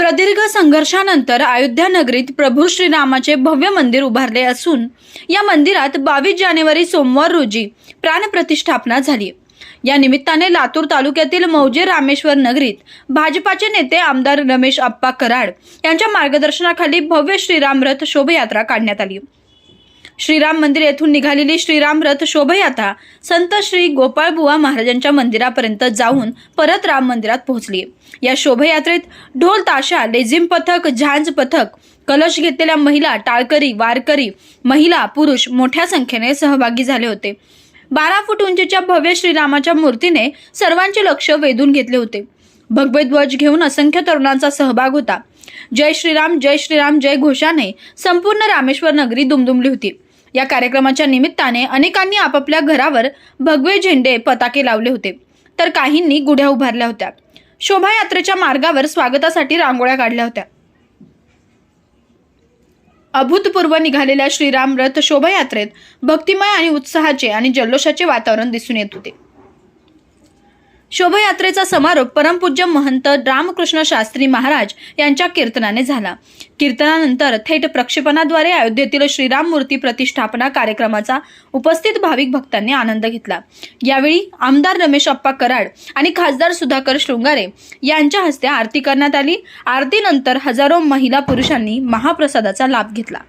प्रदीर्घ संघर्षानंतर अयोध्या नगरीत प्रभू श्रीरामाचे भव्य मंदिर उभारले असून या मंदिरात बावीस जानेवारी सोमवार रोजी प्राणप्रतिष्ठापना झाली. या निमित्ताने लातूर तालुक्यातील मौजे रामेश्वर नगरीत भाजपाचे नेते आमदार रमेश आप्पा कराड यांच्या मार्गदर्शनाखाली भव्य श्रीराम रथ शोभायात्रा काढण्यात आली. श्रीराम मंदिर येथून निघालेली श्रीराम रथ शोभयात्रा संत श्री गोपाळबुवा महाराजांच्या मंदिरापर्यंत जाऊन परत राम मंदिरात पोहोचली. या शोभयात्रेत ढोल ताशा लेझिम पथक झांज पथक कलश घेतलेल्या महिला टाळकरी वारकरी महिला पुरुष मोठ्या संख्येने सहभागी झाले होते. बारा फूट उंचीच्या भव्य श्रीरामाच्या मूर्तीने सर्वांचे लक्ष वेधून घेतले होते. भगवे ध्वज घेऊन असंख्य तरुणांचा सहभाग होता. जय श्रीराम जय श्रीराम जय घोषाने संपूर्ण रामेश्वर नगरी दुमदुमली होती. या कार्यक्रमाच्या निमित्ताने अनेकांनी आपापल्या घरावर भगवे झेंडे पताके लावले होते. तर काहींनी गुढ्या उभारल्या होत्या. शोभायात्रेच्या मार्गावर स्वागतासाठी रांगोळ्या काढल्या होत्या. अभूतपूर्व निघालेल्या श्रीराम रथ शोभायात्रेत भक्तिमय आणि उत्साहाचे आणि जल्लोषाचे वातावरण दिसून येत होते. शोभायात्रेचा समारोप परमपूज्य महंत रामकृष्ण शास्त्री महाराज यांच्या कीर्तनाने झाला. कीर्तनानंतर थेट प्रक्षेपणाद्वारे अयोध्येतील श्रीराम मूर्ती प्रतिष्ठापना कार्यक्रमाचा उपस्थित भाविक भक्तांनी आनंद घेतला. यावेळी आमदार रमेश अप्पा कराड आणि खासदार सुधाकर शृंगारे यांच्या हस्ते आरती करण्यात आली. आरतीनंतर हजारो महिला पुरुषांनी महाप्रसादाचा लाभ घेतला.